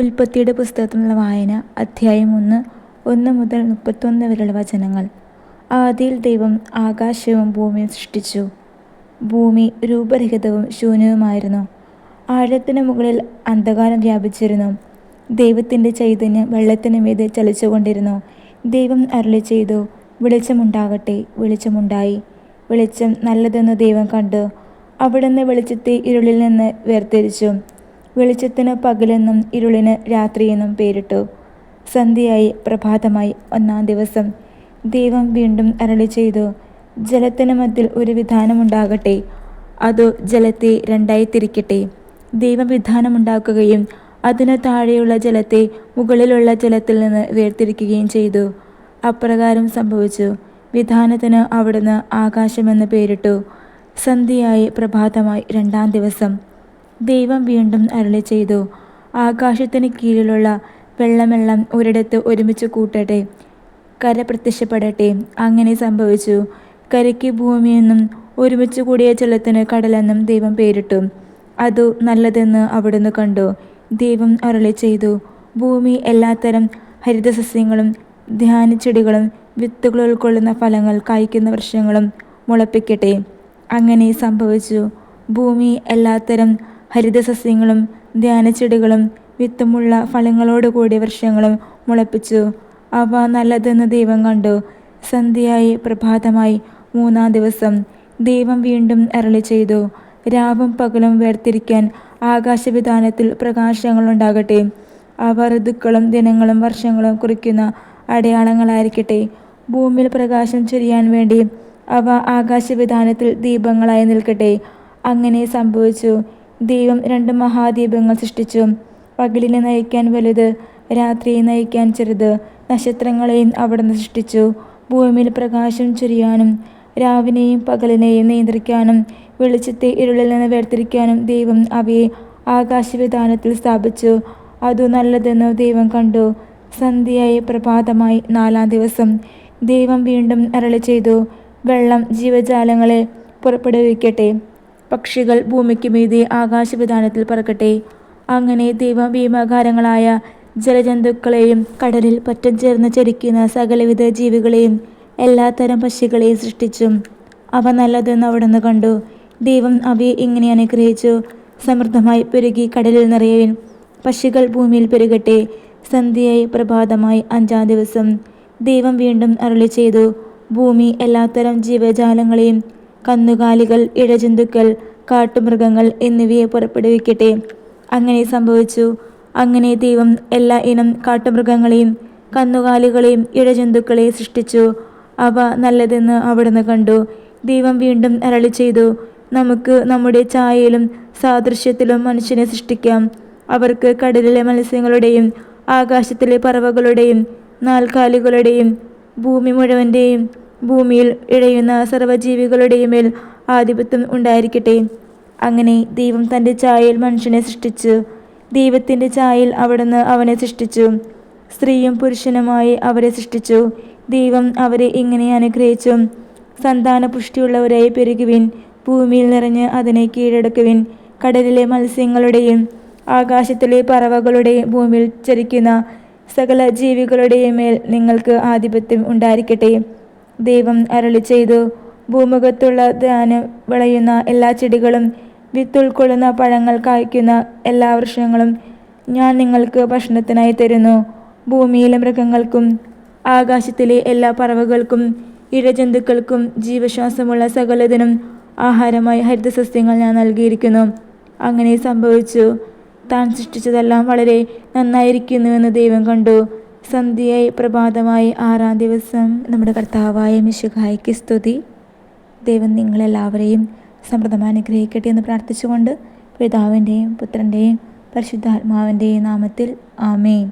ഉൽപ്പത്തിയുടെ പുസ്തകത്തിനുള്ള വായന അധ്യായം ഒന്ന് ഒന്ന് മുതൽ മുപ്പത്തൊന്ന് വരെയുള്ള വചനങ്ങൾ. ആദിയിൽ ദൈവം ആകാശവും ഭൂമിയും സൃഷ്ടിച്ചു. ഭൂമി രൂപരഹിതവും ശൂന്യവുമായിരുന്നു. ആഴത്തിന് മുകളിൽ അന്ധകാരം വ്യാപിച്ചിരുന്നു. ദൈവത്തിന്റെ ചൈതന്യം വെള്ളത്തിന് മീതെ ചലിച്ചുകൊണ്ടിരുന്നു. ദൈവം അരളി ചെയ്തു വെളിച്ചമുണ്ടാകട്ടെ വെളിച്ചമുണ്ടായി. വെളിച്ചം നല്ലതെന്ന് ദൈവം കണ്ടു. അവിടുന്ന് വെളിച്ചത്തെ ഇരുളിൽ നിന്ന് വേർതിരിച്ചു. വെളിച്ചത്തിന് പകലെന്നും ഇരുളിന് രാത്രിയെന്നും പേരിട്ടു. സന്ധ്യയായി പ്രഭാതമായി ഒന്നാം ദിവസം. ദൈവം വീണ്ടും അരളി ചെയ്തു. ജലത്തിന് മധ്യൽ ഒരു വിധാനമുണ്ടാകട്ടെ. അതു ജലത്തെ രണ്ടായി തിരിക്കട്ടെ. ദൈവം വിധാനമുണ്ടാക്കുകയും അതിനു താഴെയുള്ള ജലത്തെ മുകളിലുള്ള ജലത്തിൽ നിന്ന് വേർതിരിക്കുകയും ചെയ്തു. അപ്രകാരം സംഭവിച്ചു. വിധാനത്തിന് അവിടുന്ന് ആകാശമെന്ന് പേരിട്ടു. സന്ധ്യയായി പ്രഭാതമായി രണ്ടാം ദിവസം. ദൈവം വീണ്ടും അരളി ചെയ്തു. ആകാശത്തിന് കീഴിലുള്ള വെള്ളമെല്ലാം ഒരിടത്ത് ഒരുമിച്ച് കൂട്ടട്ടെ. കര പ്രത്യക്ഷപ്പെടട്ടെ. അങ്ങനെ സംഭവിച്ചു. കരയ്ക്ക് ഭൂമിയെന്നും ഒരുമിച്ച് കൂടിയ ജലത്തിന് കടലെന്നും ദൈവം പേരിട്ടു. അതു നല്ലതെന്ന് അവിടുന്ന് കണ്ടു. ദൈവം അരളി ചെയ്തു. ഭൂമി എല്ലാത്തരം ഹരിതസസ്യങ്ങളും ധ്യാനച്ചെടികളും വിത്തുകൾ ഉൾക്കൊള്ളുന്ന ഫലങ്ങൾ കായ്ക്കുന്ന വൃക്ഷങ്ങളും മുളപ്പിക്കട്ടെ. അങ്ങനെ സംഭവിച്ചു. ഭൂമി എല്ലാത്തരം ഹരിതസസ്യങ്ങളും ധ്യാനച്ചെടികളും വിത്തുമുള്ള ഫലങ്ങളോട് കൂടിയ വൃക്ഷങ്ങളും മുളപ്പിച്ചു. അവ നല്ലതെന്ന് ദൈവം കണ്ടു. സന്ധ്യയായി പ്രഭാതമായി മൂന്നാം ദിവസം ദൈവം വീണ്ടും അരളി ചെയ്തു. രാവും പകലും വേർതിരിക്കാൻ ആകാശവിധാനത്തിൽ പ്രകാശങ്ങളുണ്ടാകട്ടെ അവ ഋതുക്കളും ദിനങ്ങളും വർഷങ്ങളും കുറിക്കുന്ന അടയാളങ്ങളായിരിക്കട്ടെ. ഭൂമിയിൽ പ്രകാശം ചൊരിയാൻ വേണ്ടി അവ ആകാശവിധാനത്തിൽ ദീപങ്ങളായി നിൽക്കട്ടെ. അങ്ങനെ സംഭവിച്ചു. ദൈവം രണ്ട് മഹാദീപങ്ങൾ സൃഷ്ടിച്ചു. പകലിനെ നയിക്കാൻ വലുത് രാത്രിയെ നയിക്കാൻ ചെറുത്. നക്ഷത്രങ്ങളെയും അവിടുന്ന് സൃഷ്ടിച്ചു. ഭൂമിയിൽ പ്രകാശം ചൊരിയാനും രാവിനെയും പകലിനെയും നിയന്ത്രിക്കാനും വെളിച്ചത്തെ ഇരുളിൽ നിന്ന് വേർതിരിക്കാനും ദൈവം അവയെ ആകാശവിധാനത്തിൽ സ്ഥാപിച്ചു. അതു നല്ലതെന്ന് ദൈവം കണ്ടു. സന്ധ്യയായി പ്രഭാതമായി നാലാം ദിവസം ദൈവം വീണ്ടും അരളി ചെയ്തു. വെള്ളം ജീവജാലങ്ങളെ പുറപ്പെടുവിക്കട്ടെ. പക്ഷികൾ ഭൂമിക്ക് മീതെ ആകാശവിധാനത്തിൽ പറക്കട്ടെ. അങ്ങനെ ദൈവം ഭീമാകാരങ്ങളായ ജലജന്തുക്കളെയും കടലിൽ പറ്റം ചേർന്ന് ചരിക്കുന്ന സകലവിധ ജീവികളെയും എല്ലാത്തരം പക്ഷികളെയും സൃഷ്ടിച്ചു. അവ നല്ലതെന്ന് അവിടുന്ന് കണ്ടു. ദൈവം അവയെ ഇങ്ങനെ അനുഗ്രഹിച്ചു. സമൃദ്ധമായി പെരുകി കടലിൽ നിറയുവിൻ. പക്ഷികൾ ഭൂമിയിൽ പെരുകട്ടെ. സന്ധ്യയായി പ്രഭാതമായി അഞ്ചാം ദിവസം ദൈവം വീണ്ടും അരുളി ചെയ്തു. ഭൂമി എല്ലാത്തരം ജീവജാലങ്ങളെയും കന്നുകാലികൾ ഇഴജന്തുക്കൾ കാട്ടുമൃഗങ്ങൾ എന്നിവയെ പുറപ്പെടുവിക്കട്ടെ. അങ്ങനെ സംഭവിച്ചു. അങ്ങനെ ദൈവം എല്ലാ ഇനം കാട്ടുമൃഗങ്ങളെയും കന്നുകാലികളെയും ഇഴജന്തുക്കളെയും സൃഷ്ടിച്ചു. അവ നല്ലതെന്ന് അവിടുന്ന് കണ്ടു. ദൈവം വീണ്ടും അരളി ചെയ്തു. നമുക്ക് നമ്മുടെ ഛായയിലും സാദൃശ്യത്തിലും മനുഷ്യനെ സൃഷ്ടിക്കാം. അവർക്ക് കടലിലെ മത്സ്യങ്ങളുടെയും ആകാശത്തിലെ പറവകളുടെയും നാൽക്കാലികളുടെയും ഭൂമി മുഴുവന്റെയും ഭൂമിയിൽ ഇഴയുന്ന സർവജീവികളുടെയും മേൽ ആധിപത്യം ഉണ്ടായിരിക്കട്ടെ. അങ്ങനെ ദൈവം തന്റെ ചായയിൽ മനുഷ്യനെ സൃഷ്ടിച്ചു. ദൈവത്തിന്റെ ചായയിൽ അവിടുന്ന് അവനെ സൃഷ്ടിച്ചു. സ്ത്രീയും പുരുഷനുമായി അവരെ സൃഷ്ടിച്ചു. ദൈവം അവരെ ഇങ്ങനെ അനുഗ്രഹിച്ചു. സന്താന പുഷ്ടിയുള്ളവരായി പെരുകുവിൻ. ഭൂമിയിൽ നിറഞ്ഞ് അതിനെ കീഴടക്കുവിൻ. കടലിലെ മത്സ്യങ്ങളുടെയും ആകാശത്തിലെ പറവകളുടെയും ഭൂമിയിൽ ചരിക്കുന്ന സകല ജീവികളുടെയും മേൽ നിങ്ങൾക്ക് ആധിപത്യം ഉണ്ടായിരിക്കട്ടെ. ദൈവം അരളി ചെയ്തു. ഭൂമുഖത്തുള്ള ധ്യാനം വിളയുന്ന എല്ലാ ചെടികളും വിത്തുൾക്കൊള്ളുന്ന പഴങ്ങൾ കായ്ക്കുന്ന എല്ലാ വൃക്ഷങ്ങളും ഞാൻ നിങ്ങൾക്ക് ഭക്ഷണത്തിനായി തരുന്നു. ഭൂമിയിലെ മൃഗങ്ങൾക്കും ആകാശത്തിലെ എല്ലാ പറവകൾക്കും ഇഴജന്തുക്കൾക്കും ജീവശ്വാസമുള്ള സകലതിനും ആഹാരമായി ഹരിതസസ്യങ്ങൾ ഞാൻ നൽകിയിരിക്കുന്നു. അങ്ങനെ സംഭവിച്ചു. താൻ സൃഷ്ടിച്ചതെല്ലാം വളരെ നന്നായിരിക്കുന്നുവെന്ന് ദൈവം കണ്ടു. സന്ധ്യയായി പ്രഭാതമായി ആറാം ദിവസം നമ്മുടെ കർത്താവായ മിശുഖായ്ക്ക് സ്തുതി. ദൈവം നിങ്ങളെല്ലാവരെയും സമൃദ്ധമായി അനുഗ്രഹിക്കട്ടെ എന്ന് പ്രാർത്ഥിച്ചുകൊണ്ട് പിതാവിന്റെയും പുത്രന്റെയും പരിശുദ്ധാത്മാവിന്റെയും നാമത്തിൽ ആമേൻ.